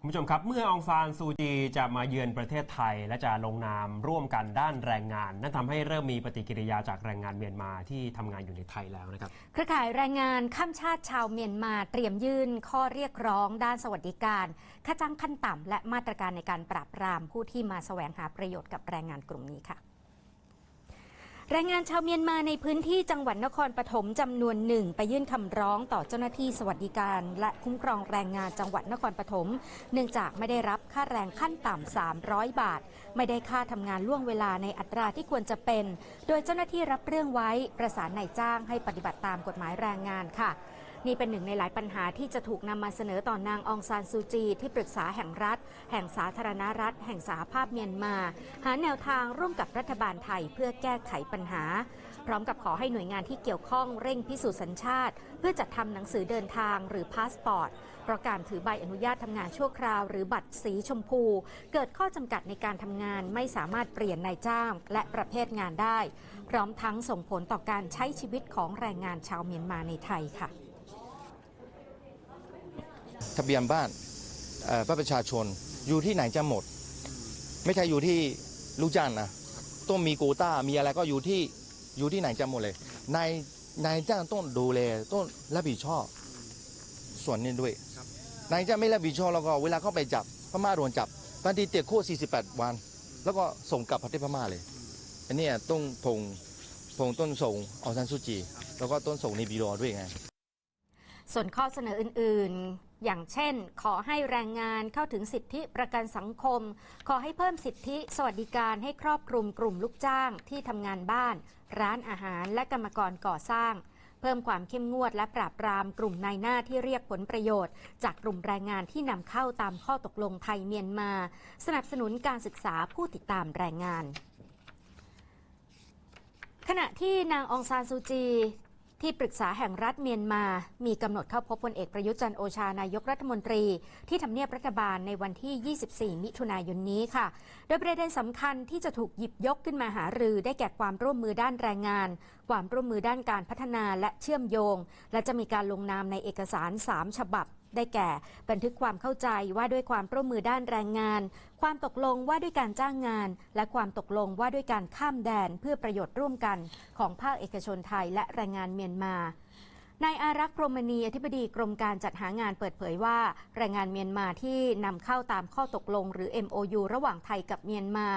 คุณผู้ชมครับ เมื่อองซานซูจีจะมาเยือนประเทศไทย และจะลงนามร่วมกันด้านแรงงาน นั่นทำให้เริ่มมีปฏิกิริยาจากแรงงานเมียนมาที่ทำงานอยู่ในไทยแล้วนะครับเครือข่ายแรงงานข้ามชาติชาวเมียนมาเตรียมยื่นข้อเรียกร้องด้านสวัสดิการ ค่าจ้างขั้นต่ำและมาตรการในการปราบปรามผู้ที่มาแสวงหาประโยชน์กับแรงงานกลุ่มนี้ค่ะ แรงงานชาวเมียนมาในพื้นที่จังหวัดนครปฐมจำนวนหนึ่งไปยื่นคำร้องต่อเจ้าหน้าที่สวัสดิการ และคุ้มครองแรงงานจังหวัดนครปฐมเนื่องจากไม่ได้รับค่าแรงขั้นต่ำ 300 บาท ไม่ได้ค่าทำงานล่วงเวลาในอัตราที่ควรจะเป็น โดยเจ้าหน้าที่รับเรื่องไว้ประสานนายจ้างให้ปฏิบัติตามกฎหมายแรงงานค่ะ นี่เป็นหนึ่งในหลายปัญหาที่จะถูกนำมาเสนอต่อนางองซานซูจี ที่ปรึกษาแห่งรัฐ แห่งสาธารณรัฐ แห่งสหภาพเมียนมา หาแนวทางร่วมกับรัฐบาลไทยเพื่อแก้ไขปัญหา พร้อมกับขอให้หน่วยงานที่เกี่ยวข้องเร่งพิสูจน์สัญชาติ เพื่อจัดทำหนังสือเดินทางหรือพาสปอร์ตเพราะการถือใบอนุญาตทำงานชั่วคราว หรือบัตรสีชมพู เกิดข้อจำกัดในการทำงานไม่สามารถเปลี่ยนนายจ้าง และประเภทงานได้ พร้อมทั้งส่งผลต่อการใช้ชีวิตของแรงงานชาวเมียนมาในไทยค่ะ ทะเบียนบ้านเอ่อบัตรประชาชนอยู่ที่ไหนจะหมด ไม่ใช่อยู่ที่ลูกจ้างนะต้องมีโควต้ามีอะไรก็อยู่ที่อยู่ที่ไหนจะหมดเลยนายนายจ้างต้องดูแลต้องรับผิดชอบ ส่วนนี้ด้วยนายจ้างไม่รับผิดชอบแล้วก็เวลาเข้าไปจับพม่าโดนจับบางทีเตียโคตร48 วัน แล้วก็ส่งกลับประเทศพม่าเลยอันเนี้ยต้องพงพงต้นส่งอองซันซูจี แล้วก็ต้นส่งในบีโรด้วยไงส่วนข้อเสนออื่น ๆ อย่างเช่น ขอให้แรงงานเข้าถึงสิทธิประกันสังคม ขอให้เพิ่มสิทธิสวัสดิการให้ครอบคลุมกลุ่มลูกจ้างที่ทำงานบ้าน ร้านอาหารและกรรมกรก่อสร้าง เพิ่มความเข้มงวดและปราบปรามกลุ่มนายหน้าที่เรียกผลประโยชน์ จากกลุ่มแรงงานที่นำเข้าตามข้อตกลงไทยเมียนมา สนับสนุนการศึกษาผู้ติดตามแรงงานขณะที่นางองซานซูจี ที่ปรึกษาแห่งรัฐเมียนมา มีกำหนดเข้าพบพลเอกประยุทธ์จันโอชานายกรัฐมนตรี ที่ทำเนียบรัฐบาลในวันที่ 24 มิถุนายนนี้ค่ะ โดยประเด็นสำคัญที่จะถูกหยิบยกขึ้นมาหารือ ได้แก่ความร่วมมือด้านแรงงาน ความร่วมมือด้านการพัฒนาและเชื่อมโยง และจะมีการลงนามในเอกสาร 3 ฉบับ ได้แก่ บันทึกความเข้าใจว่าด้วยความร่วมมือด้านแรงงาน ความตกลงว่าด้วยการจ้างงาน และความตกลงว่าด้วยการข้ามแดนเพื่อประโยชน์ร่วมกันของภาคเอกชนไทยและแรงงานเมียนมานายอารักษ์พรมณีอธิบดีกรมการจัดหางานเปิดเผยว่า แรงงานเมียนมาที่นำเข้าตามข้อตกลง หรือ MOU ระหว่างไทยกับเมียนมา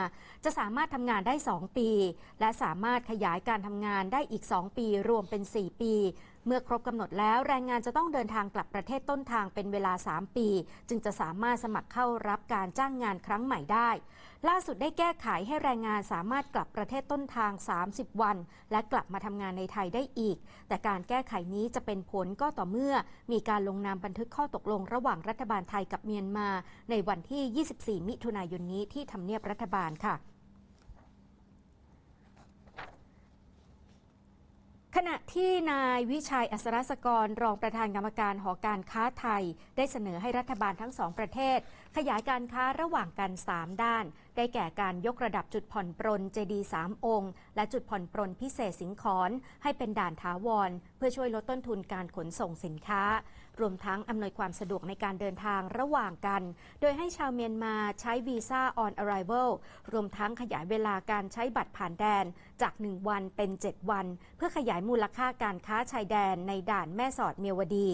จะสามารถทำงานได้ 2 ปี และสามารถขยายการทำงานได้อีก 2 ปี รวมเป็น 4 ปี เมื่อครบกำหนดแล้วแรงงานจะต้องเดินทางกลับประเทศต้นทางเป็นเวลา 3 ปี จึงจะสามารถสมัครเข้ารับการจ้างงานครั้งใหม่ได้ ล่าสุดได้แก้ไขให้แรงงานสามารถกลับประเทศต้นทาง 30 วัน และกลับมาทำงานในไทยได้อีก แต่การแก้ไขนี้จะเป็นผลก็ต่อเมื่อ มีการลงนามบันทึกข้อตกลงระหว่างรัฐบาลไทยกับเมียนมา ในวันที่ 24 มิถุนายนนี้ที่ทำเนียบรัฐบาลค่ะ ณะที่นายวิชัยอัศรศกร รองประธานกรรมการหอการค้าไทย ได้เสนอให้รัฐบาลทั้งสองประเทศ ขยายการค้าระหว่างกัน 3 ด้านได้แก่การยกระดับจุดผ่อนปรนเจดีสามองค์ และจุดผ่อนปรนพิเศษสิงขอนให้เป็นด่านถาวร เพื่อช่วยลดต้นทุนการขนส่งสินค้า รวมทั้งอำนวยความสะดวกในการเดินทางระหว่างกัน โดยให้ชาวเมียนมาใช้วีซ่า on arrival รวมทั้งขยายเวลาการใช้บัตรผ่านแดนจาก 1 วันเป็น 7 วัน เพื่อขยายมูลค่าการค้าชายแดนในด่านแม่สอดเมียวดี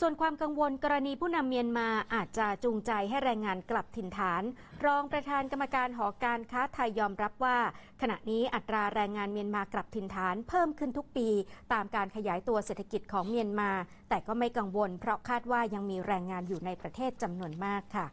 ส่วนความกังวลกรณีผู้นำเมียนมาอาจจะจูงใจให้แรงงานกลับถิ่นฐาน รองประธานกรรมการหอการค้าไทยยอมรับว่า ขณะนี้อัตราแรงงานเมียนมากลับถิ่นฐานเพิ่มขึ้นทุกปี ตามการขยายตัวเศรษฐกิจของเมียนมา แต่ก็ไม่กังวล เพราะคาดว่ายังมีแรงงานอยู่ในประเทศจำนวนมากค่ะ